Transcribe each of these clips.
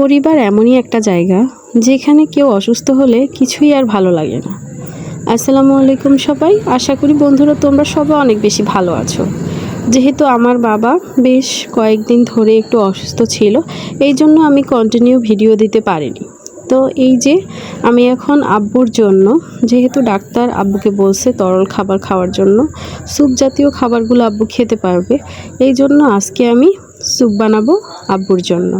পরিবার এমনই একটা জায়গা যেখানে কেউ অসুস্থ হলে কিছুই আর ভালো লাগে না। আসসালামু আলাইকুম সবাই। আশা করি বন্ধুরা তোমরা সবাই অনেক বেশি ভালো আছো। যেহেতু আমার বাবা বেশ কয়েকদিন ধরে একটু অসুস্থ ছিল, এই জন্য আমি কন্টিনিউ ভিডিও দিতে পারিনি। তো এই যে আমি এখন আব্বুর জন্য, যেহেতু ডাক্তার আব্বুকে বলছে তরল খাবার খাওয়ার জন্য, স্যুপ জাতীয় খাবারগুলো আব্বু খেতে পারবে, এই জন্য আজকে আমি স্যুপ বানাবো আব্বুর জন্য।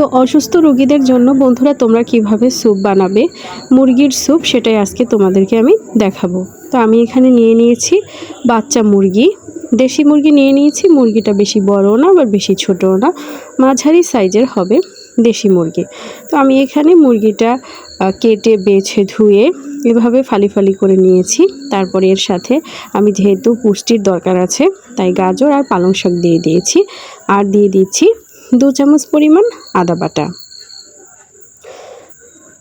তো অসুস্থ রোগীদের জন্য বন্ধুরা, তোমরা কীভাবে স্যুপ বানাবে? মুরগির স্যুপ, সেটাই আজকে তোমাদেরকে আমি দেখাবো। তো আমি এখানে নিয়ে নিয়েছি বাচ্চা মুরগি। দেশি মুরগি নিয়ে নিয়েছি, মুরগিটা বেশি বড়ও না, আবার বেশি ছোটও না, মাঝারি সাইজের হবে দেশি মুরগি। তো আমি এখানে মুরগিটা কেটে, বেছে, ধুয়ে এভাবে ফালি ফালি করে নিয়েছি। তারপরে এর সাথে আমি যেহেতু পুষ্টির দরকার আছে, তাই গাজর আর পালং শাক দিয়ে দিয়েছি। আর দিয়ে দিচ্ছি দু চামচ পরিমাণ আদা বাটা।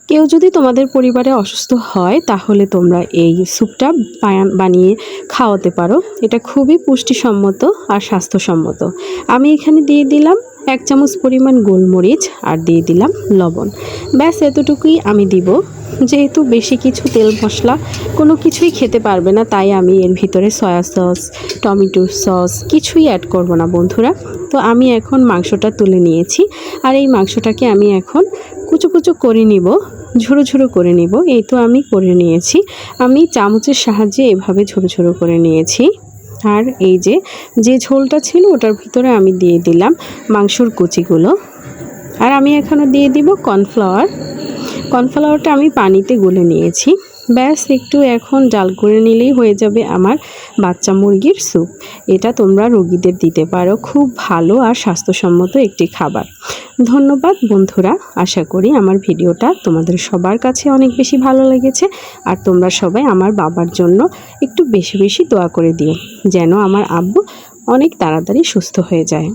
কেউ যদি তোমাদের পরিবারে অসুস্থ হয়, তাহলে তোমরা এই স্যুপটা বানিয়ে খাওয়াতে পারো। এটা খুবই পুষ্টিসম্মত আর স্বাস্থ্যসম্মত। আমি এখানে দিয়ে দিলাম এক চামচ পরিমাণ গোলমরিচ আর দিয়ে দিলাম লবণ। ব্যাস, এতটুকুই আমি দিব। যেহেতু বেশি কিছু তেল মশলা কোনো কিছুই খেতে পারবে না, তাই আমি এর ভিতরে সয়া সস, টমেটো সস কিছুই অ্যাড করব না বন্ধুরা। তো আমি এখন মাংসটা তুলে নিয়েছি আর এই মাংসটাকে আমি এখন কুচো কুচো করে নিব ঝুড়ো ঝুড়ো করে নিব। এই তো আমি করে নিয়েছি। আমি চামচের সাহায্যে এভাবে ঝুড়ো ঝুড়ো করে নিয়েছি। আর এই যে যে ঝোলটা ছিল ওটার ভিতরে আমি দিয়ে দিলাম মাংসর কুচিগুলো। আর আমি এখানে দিয়ে দিব কর্নফ্লাওয়ার। কর্নফ্লাওয়ারটা আমি পানিতে গুলে নিয়েছি। ব্যাস, একটু এখন জাল করে নিলেই হয়ে যাবে আমার বাচ্চা মুরগির স্যুপ। এটা তোমরা রোগীদের দিতে পারো। খুব ভালো আর স্বাস্থ্যসম্মত একটি খাবার। ধন্যবাদ বন্ধুরা। আশা করি আমার ভিডিওটা তোমাদের সবার কাছে অনেক বেশি ভালো লেগেছে। আর তোমরা সবাই আমার বাবার জন্য একটু বেশি বেশি দোয়া করে দিও, যেন আমার আব্বু অনেক তাড়াতাড়ি সুস্থ হয়ে যায়।